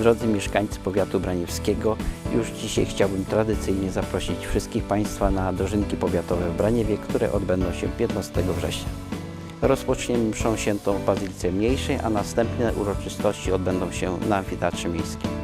Drodzy mieszkańcy powiatu braniewskiego, już dzisiaj chciałbym tradycyjnie zaprosić wszystkich Państwa na dożynki powiatowe w Braniewie, które odbędą się 15 września. Rozpoczniemy mszą świętą w Bazylice Mniejszej, a następne uroczystości odbędą się na Amfiteatrze Miejskim.